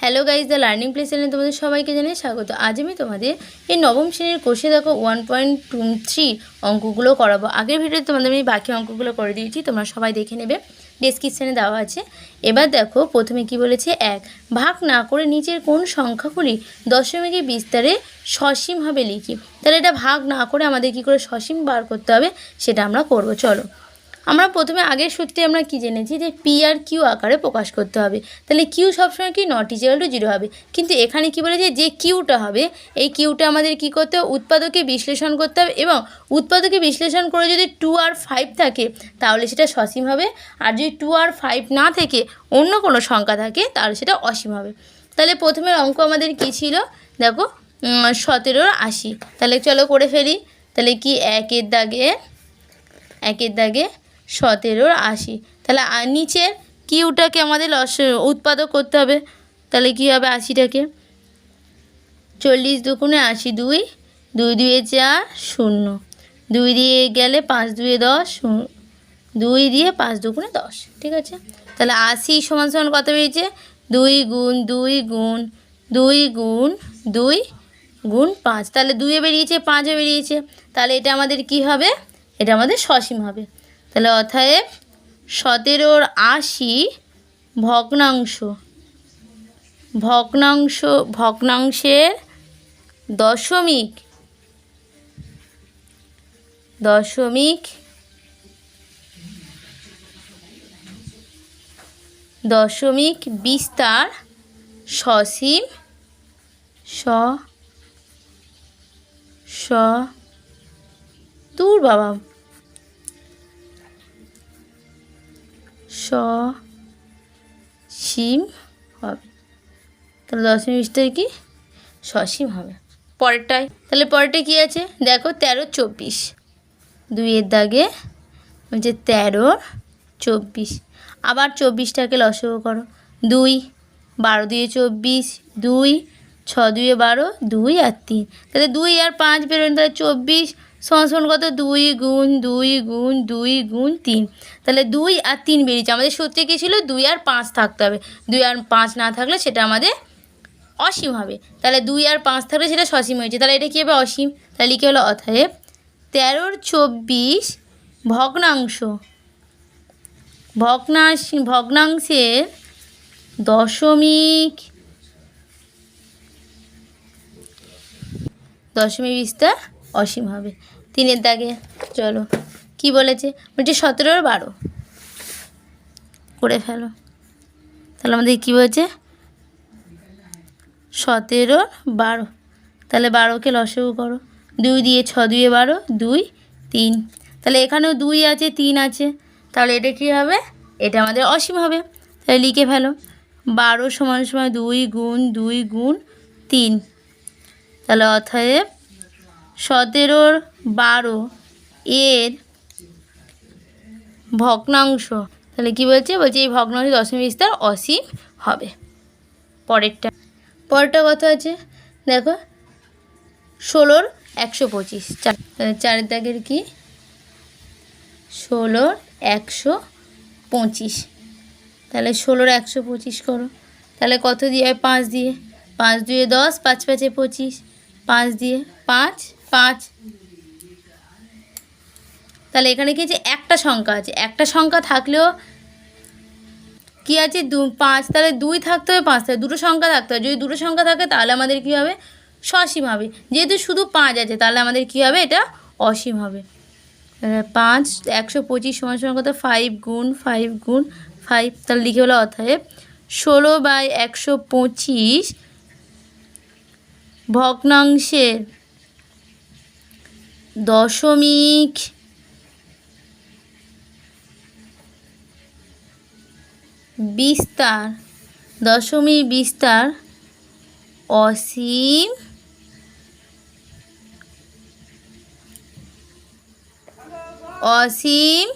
Hello guys the learning place চ্যানেলে তোমাদের সবাইকে জানিয়ে স্বাগত। আজ আমি তোমাদের এই নবম শ্রেণির কোষে দেখো ওয়ান পয়েন্ট টু থ্রি অঙ্কগুলো করাবো। আগের ভিডিওতে তোমাদের আমি বাকি অঙ্কগুলো করে দিয়েছি, তোমরা সবাই দেখে নেবে। ডেসক্রিপশানে দেওয়া আছে। এবার দেখো, প্রথমে কি বলেছে? এক, ভাগ না করে নিচের কোন সংখ্যাগুলি দশমিকের বিস্তারে সসীমভাবে লিখি। তাহলে এটা ভাগ না করে আমাদের কি করে সসীম বার করতে হবে, সেটা আমরা করব। চলো। আমরা প্রথমে আগের সূত্রে আমরা কি জেনেছি যে পি আর কিউ আকারে প্রকাশ করতে হবে। তাহলে কিউ সবসময় কি নট ইজিক্যাল টু জিরো হবে। কিন্তু এখানে কি বলেছে যে কিউটা হবে, এই কিউটা আমাদের কি করতে হবে? উৎপাদকে বিশ্লেষণ করতে হবে এবং উৎপাদকে বিশ্লেষণ করে যদি টু আর ফাইভ থাকে, তাহলে সেটা সসীম হবে। আর যদি টু আর ফাইভ না থেকে অন্য কোনো সংখ্যা থাকে, তাহলে সেটা অসীম হবে। তাহলে প্রথমের অঙ্ক আমাদের কি ছিল? দেখো সতেরোর আশি। তাহলে চলো করে ফেলি। তাহলে কি একের দাগে একের দাগে সতেরোর আশি। তাহলে নিচের কিউটাকে আমাদের লস, উৎপাদক করতে হবে? তাহলে কী হবে আশিটাকে? চল্লিশ দুগুণে আশি দুই দুই দুয়ে চার শূন্য। দুই দিয়ে গেলে পাঁচ দুয়ে দশ দুই দিয়ে পাঁচ দুগুণে দশ, ঠিক আছে? তাহলে আশি সমান সমান কত বেরিয়েছে? দুই গুণ দুই গুণ দুই গুণ দুই গুণ পাঁচ। তাহলে দুয়ে বেরিয়েছে, পাঁচে বেরিয়েছে। তাহলে এটা আমাদের কি হবে? এটা আমাদের সসীম হবে। তাহলে অতএব সতেরোর আশি ভগ্নাংশ। ভগ্নাংশ, ভগ্নাংশের দশমিক। দশমিক দশমিক বিস্তার সসীম স স দূর বাবা। স সীম হবে। তাহলে দশমিক বিস্তার কি? সসীম হবে। পরেরটায়? তাহলে পরেরটা কি আছে? দেখো, তেরো, চব্বিশ। দুইয়ের দাগে হচ্ছে তেরো, চব্বিশ। আবার চব্বিশটাকে লসগো করো। দুই, বারো দুয়ে চব্বিশ, দুই, ছ দুয়ে বারো, দুই আর তিন। তাহলে দুই আর পাঁচ বেরোন তাহলে চব্বিশ সমান কত? দুই গুণ দুই গুণ দুই গুণ তিন। তাহলে দুই আর তিন বেরিয়েছে। আমাদের সত্যি কী ছিল? দুই আর পাঁচ থাকতে হবে। দুই আর পাঁচ না থাকলে সেটা আমাদের অসীম হবে। তাহলে দুই আর পাঁচ থাকলে সেটা সসীম হয়েছে। তাহলে এটা কী হবে? অসীম। তাহলে কী হলো অতএব তেরোর চব্বিশ ভগ্নাংশ। ভগ্নাংশ ভগ্নাংশের দশমিক দশমিক বিস্তার অসীম হবে। তিনের দাগে, চলো। কি বলেছে? বলছে সতেরোর বারো। করে ফেলো। তাহলে আমাদের কী বলছে? সতেরো, বারো। তাহলে বারোকে লসগু করো। দুই দিয়ে ছ দুয়ে বারো, দুই, তিন। তাহলে এখানেও দুই আছে, তিন আছে। তাহলে এটা কী হবে? এটা আমাদের অসীম হবে। তাহলে লিখে ফেলো। বারো সমান সমান দুই গুণ দুই গুণ, তিন। তাহলে অতএব সতেরোর বারো এর ভগ্নাংশ। তাহলে কি বলছে? বলছে এই ভগ্নাংশ দশমিক বিস্তার অসীম হবে। পরেরটা। পরেরটা কত আছে? দেখো, ষোলোর একশো পঁচিশ। চার চারের দাগের কি? ষোলোর একশো পঁচিশ। তাহলে ষোলোর একশো পঁচিশ করো। তাহলে কত দিয়ে? পাঁচ দিয়ে। পাঁচ দুয়ে দশ, পাঁচ পাঁচে পঁচিশ। পাঁচ দিয়ে পাঁচ পাঁচ তাহলে এখানে কি আছে? একটা সংখ্যা আছে। একটা সংখ্যা থাকলেও কি আছে? দু, পাঁচ, তাহলে দুই থাকতে হবে, পাঁচ তাহলে দুটো সংখ্যা থাকতে হবে। যদি দুটো সংখ্যা থাকে, তাহলে আমাদের কী হবে? সসীম হবে। যেহেতু শুধু পাঁচ আছে, তাহলে আমাদের কী হবে? এটা অসীম হবে। পাঁচ, একশো পঁচিশ সমান সমান কত? ফাইভ গুণ ফাইভ গুণ ফাইভ তাহলে লিখে হলো অতএব ষোলো বাই একশো পঁচিশ ভগ্নাংশের দশমিক বিস্তার, দশমিক বিস্তার, অসীম অসীম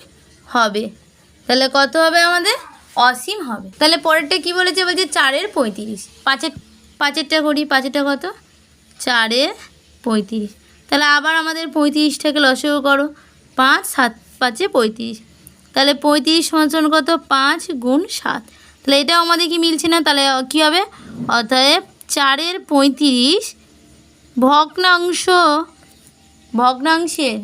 হবে। তাহলে কত হবে আমাদের? অসীম হবে। তাহলে পরেরটা কি বলেছে? বলছে চারের পঁয়ত্রিশ। পাঁচের, পাঁচেরটা করি, পাঁচেরটা কত? চারের পঁয়ত্রিশ। তাহলে আবার আমাদের পঁয়ত্রিশটাকে লসগু করো। পাঁচ, সাত, পাঁচে পঁয়ত্রিশ। তাহলে পঁয়ত্রিশ সমান কত? পাঁচ গুণ সাত। তাহলে এটাও আমাদের কি মিলছে না? তাহলে কী হবে? অতএব চারের পঁয়ত্রিশ ভগ্নাংশ ভগ্নাংশের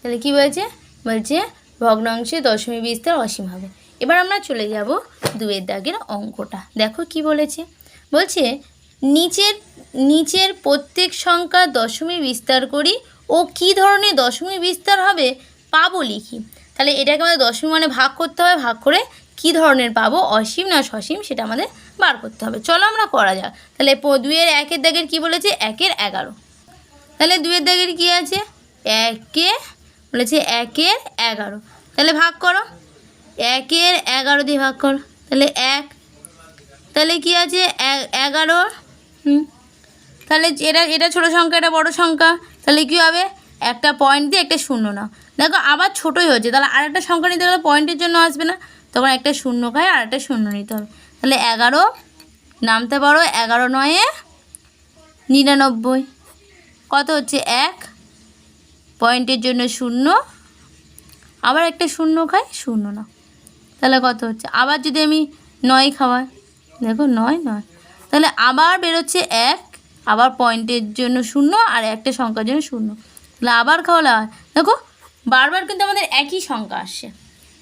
তাহলে কি বলছে? বলছে ভগ্নাংশে দশমী বিস্তার অসীম হবে। এবার আমরা চলে যাব দুয়ের দাগের অঙ্কটা। দেখো কি বলেছে। বলছে, নিচের নিচের প্রত্যেক সংখ্যা দশমী বিস্তার করি ও কি ধরনের দশমী বিস্তার হবে? পাবো লিখি। তাহলে এটাকে আমাদের দশমী মানে ভাগ করতে হবে, ভাগ করে কি ধরনের পাবো, অসীম না সসীম সেটা আমাদের বার করতে হবে। চলো আমরা করা যাক। তাহলে দুইয়ের একের দাগের কি বলেছে? একের এগারো। তাহলে দুইয়ের দাগের কি আছে? একে বলেছে একের এগারো। তাহলে ভাগ করো। একের এগারো দিয়ে ভাগ করো। তাহলে এক। তাহলে কি আছে? এগারো। হুম। তাহলে এটা এটা ছোটো সংখ্যা, এটা বড় সংখ্যা। তাহলে কী হবে? একটা পয়েন্ট দিয়ে একটা শূন্য নাও। দেখো, আবার ছোটোই হচ্ছে। তাহলে আর একটা সংখ্যা নিতে গেলে পয়েন্টের জন্য আসবে না? তখন একটা শূন্য খায় আর একটা শূন্য নিতে হবে। তাহলে এগারো, নামতে পারো, এগারো নয়ে নিরানব্বই। কত হচ্ছে? এক। পয়েন্টের জন্য শূন্য। আবার একটা শূন্য খাই শূন্য না তাহলে কত হচ্ছে? আবার যদি আমি নয় খাওয়াই, দেখো নয় নয়। তাহলে আবার বেরোচ্ছে এক, আবার পয়েন্টের জন্য শূন্য, আর একটা সংখ্যার জন্য শূন্য। তাহলে আবার খাওয়ালে হয়। দেখো বারবার কিন্তু আমাদের একই সংখ্যা আসছে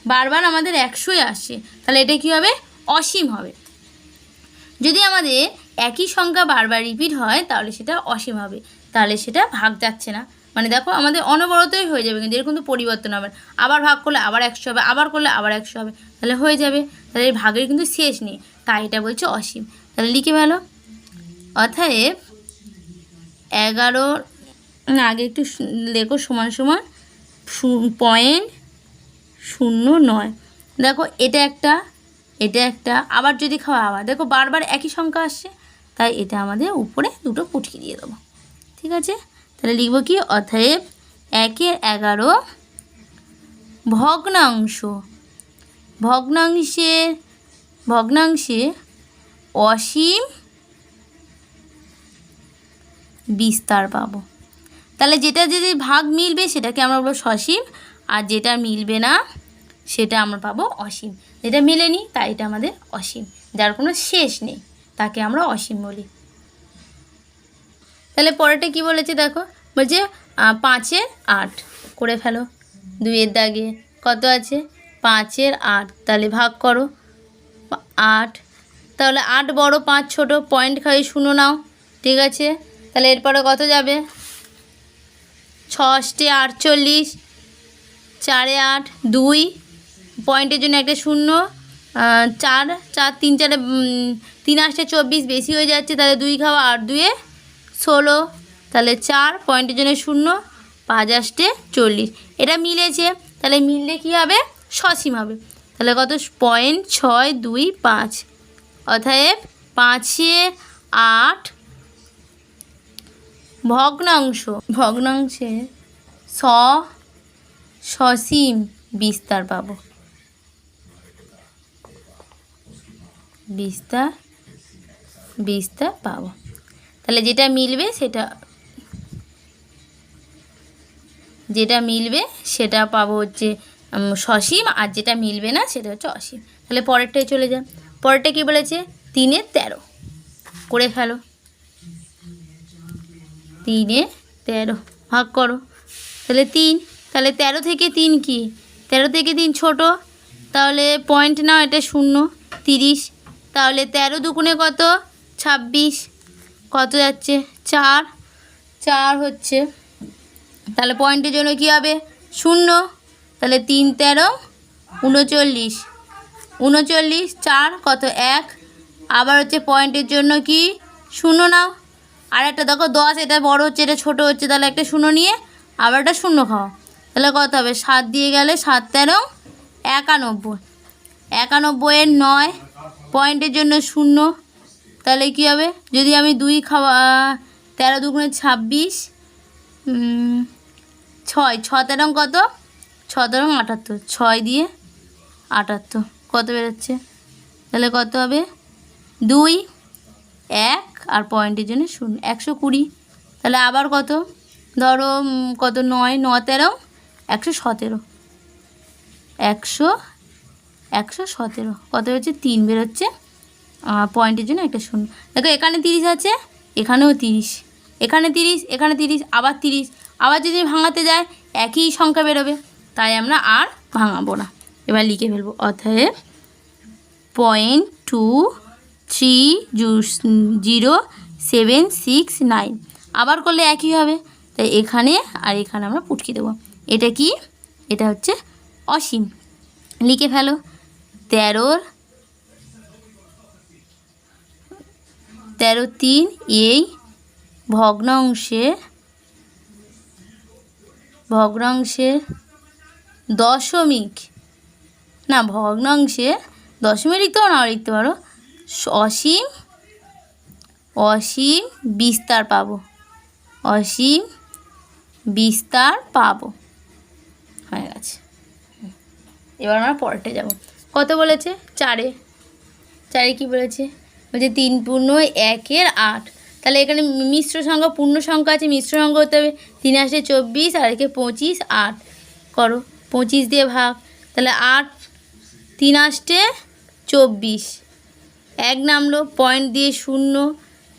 বারবার আমাদের একশোই আসছে তাহলে এটা কী হবে? অসীম হবে। যদি আমাদের একই সংখ্যা বারবার রিপিট হয়, তাহলে সেটা অসীম হবে। তাহলে সেটা ভাগ যাচ্ছে না। মানে দেখো, আমাদের অনবরতই হয়ে যাবে কিন্তু এর কিন্তু পরিবর্তন হবে। আবার ভাগ করলে আবার একশো হবে, আবার করলে আবার একশো হবে, তাহলে হয়ে যাবে। তাহলে এই ভাগের কিন্তু শেষ নেই। তাই এটা বলছে অসীম। তাহলে লিখে ভালো অতএব এগারো আগে একটু লেখো সমান সমান। পয়েন্ট শূন্য নয়। দেখো, এটা একটা এটা একটা, আবার যদি খাওয়া আবার। দেখো, বারবার একই সংখ্যা আসছে, তাই এটা আমাদের উপরে দুটো পুটকি দিয়ে দেবো। ঠিক আছে? তাহলে লিখব কি? অতএব একের এগারো ভগ্নাংশ। ভগ্নাংশের ভগ্নাংশে অসীম বিস্তার পাবো। তাহলে যেটা যদি ভাগ মিলবে সেটাকে আমরা বলব সসীম, আর যেটা মিলবে না সেটা আমরা পাবো অসীম। যেটা মেলেনি, তাই এটা আমাদের অসীম। যার কোনো শেষ নেই, তাকে আমরা অসীম বলি। তাহলে পরেরটা কি বলেছে দেখো? বলছে পাঁচের আট করে ফেলো। দুইয়ের দাগে কত আছে? পাঁচের আট। তাহলে ভাগ করো। আট। তাহলে আট বড় পাঁচ ছোট। পয়েন্ট খাই শুনো নাও। ঠিক আছে? তাহলে এরপরে কত যাবে? ছষ্টে আটচল্লিশ, চারে আট, দুই। পয়েন্টের জন্য একটা শূন্য চার চার, তিন, চারে তিন আটটা চব্বিশ, বেশি হয়ে যাচ্ছে তাহলে দুই খাওয়া আট, দুয়ে ষোলো। তাহলে চার পয়েন্টের জন্য শূন্য, পাঁচ আষ্টে চল্লিশ। এটা মিলেছে, তাহলে মিললে কী হবে? সসীম হবে। তাহলে কত? পয়েন্ট ছয়, দুই, পাঁচ। অতএব পাঁচে আট ভগ্নাংশ। ভগ্নাংশে স, সসীম বিস্তার পাব। বিস্তার বিস্তার পাবো। তাহলে যেটা মিলবে সেটা, যেটা মিলবে সেটা পাবো হচ্ছে সসীম, আর যেটা মিলবে না সেটা হচ্ছে অসীম। তাহলে পরেরটায় চলে যান। পরেরটা কি বলেছে? তিনের তেরো। করে ফেলো। তিনে তেরো। ভাগ করো। তাহলে তিন। তাহলে তেরো থেকে তিন কি? তেরো থেকে তিন ছোট। তাহলে পয়েন্ট নাও, এটা শূন্য। তিরিশ। তাহলে তেরো দুগুণে কত? ছাব্বিশ। কত যাচ্ছে? চার। চার হচ্ছে। তাহলে পয়েন্টের জন্য কী হবে? শূন্য। তাহলে তিন তেরো, উনচল্লিশ। উনচল্লিশ, চার, কত? এক। আবার হচ্ছে পয়েন্টের জন্য কি? শূন্য নাও। আর একটা দেখো, দশ, এটা বড় হচ্ছে, এটা ছোট হচ্ছে, তাহলে একটা শূন্য নিয়ে আবার একটা শূন্য খাও। তাহলে কত হবে? সাত দিয়ে গেলে সাত তেরো, একানব্বই। একানব্বইয়ের নয় পয়েন্টের জন্য শূন্য, তাহলে কী হবে? যদি আমি দুই খাওয়া, তেরো দুগুণে ছাব্বিশ ছয়, ছ তেরো কত? ছ তেরো আটাত্তর, ছয় দিয়ে আটাত্তর, কত বেরোচ্ছে? তাহলে কত হবে? দুই, এক আর পয়েন্টের জন্য শূন্য, একশো কুড়ি। তাহলে আবার কত? ধরো কত? নয়, ন তেরো, একশো সতেরো। একশো একশো সতেরো। কত হচ্ছে? তিন বেরোচ্ছে। পয়েন্টের জন্য একটা শূন্য। দেখো, এখানে তিরিশ আছে, এখানেও তিরিশ। এখানে তিরিশ এখানে তিরিশ, আবার তিরিশ। আবার যদি ভাঙাতে যায়, একই সংখ্যা বেরোবে। তাই আমরা আর ভাঙাবো না। এবার লিখে ফেলব। অতএব point two three zero seven six nine আবার করলে একই হবে। তাই এখানে আর এখানে আমরা পুটকি দেবো। এটা কি? এটা হচ্ছে অসীম। লিখে ফেলো। তেরোর, তেরো তিন এই ভগ্নাংশের ভগ্নাংশের দশমিক। না ভগ্নাংশের দশমিক লিখতে পারো, না লিখতে পারো। অসীম অসীম বিস্তার পাবো। অসীম বিস্তার পাবো। হয়ে গেছে। এবার আমরা পরেরটা যাব। কত বলেছে? চারে। চারে কি বলেছে? বলছে তিন পূর্ণ একের আট। তাহলে এখানে মিশ্র সংখ্যা, পূর্ণ সংখ্যা আছে, মিশ্র সংখ্যা হতে হবে তিন আসে চব্বিশ, আর একে পঁচিশ, আট। করো, পঁচিশ দিয়ে ভাগ। তাহলে আট তিন আসটে চব্বিশ। এক নামলো পয়েন্ট দিয়ে শূন্য,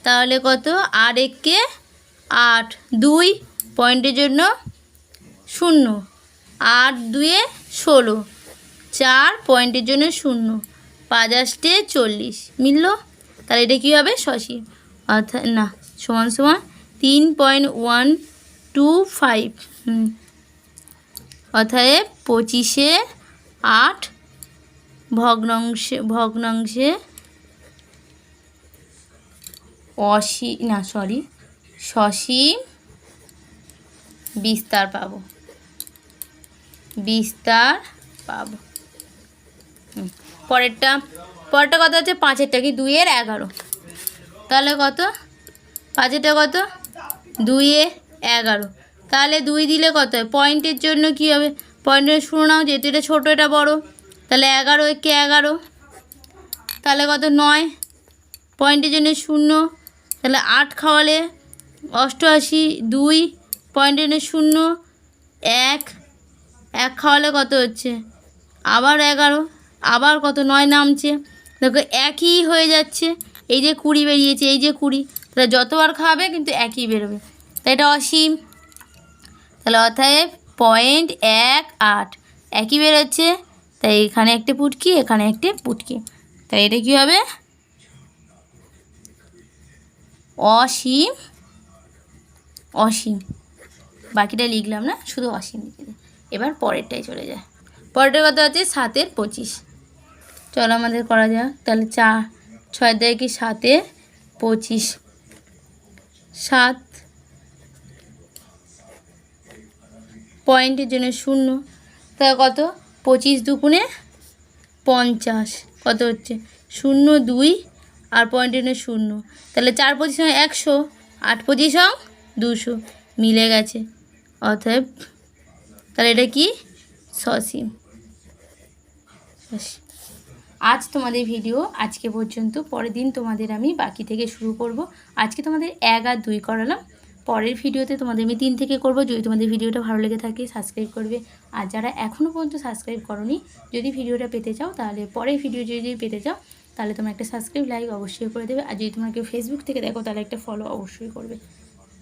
তাহলে কত? আর একে আট। দুই পয়েন্টের জন্য শূন্য। আট দুয়ে ষোলো। চার পয়েন্টের জন্য শূন্য। পাঁচ আসটে চল্লিশ। মিলল? তাহলে এটা কী হবে? শশী অর্থাৎ না, সমান সমান তিন পয়েন্ট ওয়ান টু ফাইভ অতএব পঁচিশে আট, ভগ্নাংশে ভগ্নাংশে অসী, না সরি সসীম বিস্তার পাব। বিস্তার পাবো। পরেরটা পরেরটা কত হচ্ছে? পাঁচেরটা কি? দুইয়ের এগারো। তাহলে কত? পাঁচেরটা কত? দুইয়ে এগারো। তাহলে দুই দিলে কত হয়? পয়েন্টের জন্য কী হবে? পয়েন্টের শুরু নাও, যেহেতু এটা ছোটো, এটা বড়। তাহলে এগারো একে এগারো। তাহলে কত? নয়। পয়েন্টের জন্য শূন্য। তাহলে আট খাওয়ালে অষ্টআশি, দুই, পয়েন্ট এনে শূন্য, এক। এক খাওয়ালে কত হচ্ছে? আবার এগারো, আবার কত? নয় নামছে। দেখো, একই হয়ে যাচ্ছে। এই যে কুড়ি বেরিয়েছে, এই যে কুড়ি। তাহলে যতবার খাওয়াবে কিন্তু একই বেরোবে। তাই এটা অসীম। তাহলে অতএব পয়েন্ট এক, আট। একই বেরোচ্ছে। তাই এখানে একটা পুটকি, এখানে একটা পুটকি। তাই এটা কী হবে? অসীম অসীম। বাকিটা লিখলাম না, শুধু অসীম লিখে এবার পরেরটাই চলে যায়। পরেরটা কথা হচ্ছে সাতের পঁচিশ। চলো আমাদের করা যাক। তাহলে চা ছয় দেয় কি সাতে পঁচিশ? সাত পয়েন্টের জন্য শূন্য। তাহলে কত? পঁচিশ দুগুণে পঞ্চাশ। কত হচ্ছে? শূন্য দুই আর পয়েন্টের জন্য শূন্য। তাহলে চার সঙ্গে একশো, আট পঁচিশ সং দুশো। মিলে গেছে। অতএব তাহলে এটা কি? সসীম। আজ তোমাদের ভিডিও আজকে পর্যন্ত। পরের দিন তোমাদের আমি বাকি থেকে শুরু করব। আজকে তোমাদের এক আর দুই করালাম। পরের ভিডিওতে তোমাদের আমি তিন থেকে করব। যদি তোমাদের ভিডিওটা ভালো লেগে থাকে সাবস্ক্রাইব করবে। আর যারা এখনও পর্যন্ত সাবস্ক্রাইব করনি, যদি ভিডিওটা পেতে চাও, তাহলে পরের ভিডিও যদি পেতে চাও তাহলে তোমার একটা সাবস্ক্রাইব লাইক অবশ্যই করে দেবে। আর যদি তোমার কেউ ফেসবুক থেকে দেখো, তাহলে একটা ফলো অবশ্যই করবে।